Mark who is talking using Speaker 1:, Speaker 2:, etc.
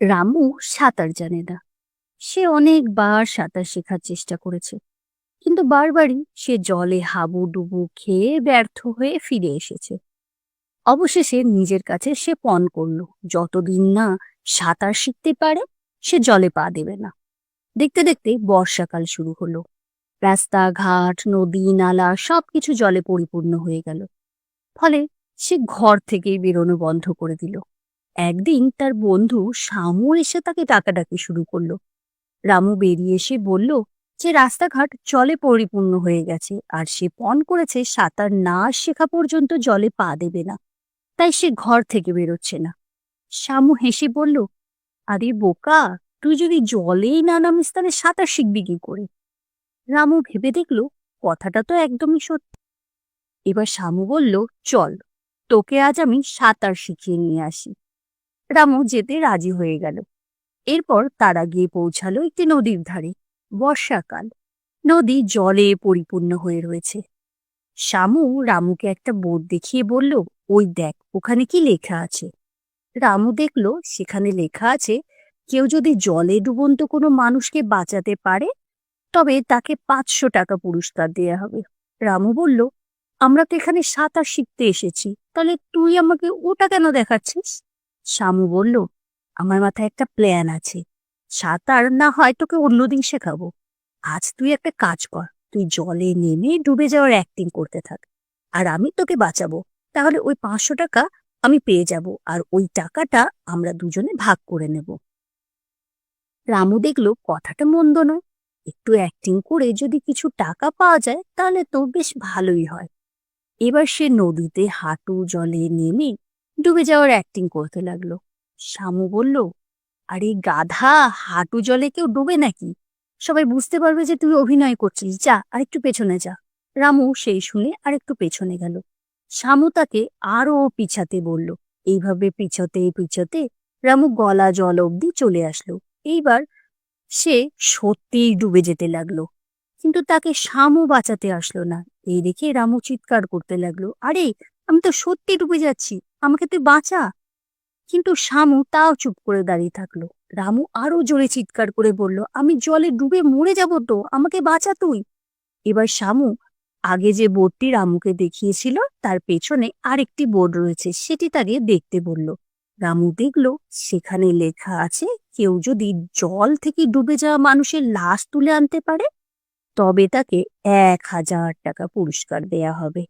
Speaker 1: রামু সাঁতার জানে না। সে অনেকবার সাঁতার শেখার চেষ্টা করেছে। কিন্তু বারবারই সে জলে হাবুডুবু খেয়ে ব্যর্থ হয়ে ফিরে এসেছে। অবশেষে নিজের কাছে সে পণ করল, যতদিন না সাঁতার শিখতে পারে, সে জলে পা দেবে না। দেখতে দেখতে বর্ষাকাল শুরু হলো। রাস্তাঘাট, নদী, নালা সবকিছু জলে পরিপূর্ণ হয়ে গেল। ফলে সে ঘর থেকেই বেরোনো বন্ধ করে দিল। একদিন তার বন্ধু শামু এসে তাকে ডাকাডাকি শুরু করল। রামু বেরিয়ে এসে বলল যে, রাস্তাঘাট জলে পরিপূর্ণ হয়ে গেছে আর সে পণ করেছে সাঁতার না শেখা পর্যন্ত জলে পা দেবে না, তাই সে ঘর থেকে বেরোচ্ছে না। শামু হেসে বলল, আরে বোকা, তুই যদি জলেই না নামিস তাহলে সাঁতার শিখবি কি করে? রামু ভেবে দেখল, কথাটা তো একদমই সত্যি। এবার শামু বলল, চল, তোকে আজ আমি সাঁতার শিখিয়ে নিয়ে আসি। রামু যেতে রাজি হয়ে গেল। এরপর তারা গিয়ে পৌঁছালো একটি নদীর ধারে। বর্ষাকাল। নদী জলে পরিপূর্ণ হয়ে রয়েছে। শামু রামুকে একটা বোর্ড দেখিয়ে বলল, ওই দেখ, ওখানে কি লেখা আছে? রামু দেখল, সেখানে লেখা আছে, কেউ যদি জলে ডুবন্ত কোনো মানুষকে বাঁচাতে পারে, তবে তাকে পাঁচশো টাকা পুরস্কার দেয়া হবে। রামু বলল, আমরা তো এখানে সাঁতার শিখতে এসেছি, তাহলে তুই আমাকে ওটা কেন দেখাচ্ছিস? শামু বলল, আমার মাথায় একটা প্ল্যান আছে। সাঁতার না হয় তোকে অন্যদিন শেখাবো। আজ তুই একটা কাজ কর। তুই জলে নেমে ডুবে যাওয়ার অ্যাক্টিং করতে থাক। আর আমি তোকে বাঁচাবো। তাহলে ওই পাঁচশো টাকা আমি পেয়ে যাব আর ওই টাকাটা আমরা দুজনে ভাগ করে নেব। রামু দেখল, কথাটা মন্দ নয়। একটু অ্যাক্টিং করে যদি কিছু টাকা পাওয়া যায়, তাহলে তো বেশ ভালোই হয়। এবার সে নদীতে হাঁটু জলে নেমে ডুবে যাওয়ার অ্যাক্টিং করতে লাগল। শামু বলল, আরে গাধা, হাঁটু জলে কেউ ডুবে নাকি? সবাই বুঝতে পারবে যে তুই অভিনয় করছিস। যা, আরেকটু পেছনে যা। রামু সেই শুনে আরেকটু পেছনে গেল। শামু তাকে আরও পিছাতে বলল। এইভাবে পিছতে পিছতে রামু গলা জল অব্দি চলে আসলো। এইবার সে সত্যিই ডুবে যেতে লাগল। কিন্তু তাকে শামু বাঁচাতে আসলো না। এই দেখে রামু চিৎকার করতে লাগল। আরে আমি তো সত্যি ডুবে যাচ্ছি। আমাকে তুই বাঁচা। কিন্তু শামু তাও চুপ করে দাঁড়িয়ে থাকল। রামু আরও জোরে চিৎকার করে বলল, আমি জলে ডুবে মরে যাব তো, আমাকে বাঁচা তুই। এবার শামু আগে যে বোর্ডটি রামুকে দেখিয়েছিল, তার পেছনে আরেকটি বোর্ড রয়েছে, সেটি তাকে দেখতে বলল। রামু দেখল, সেখানে লেখা আছে, কেউ যদি জল থেকে ডুবে যাওয়া মানুষের লাশ তুলে আনতে পারে, তবে তাকে এক হাজার টাকা পুরস্কার দেয়া হবে।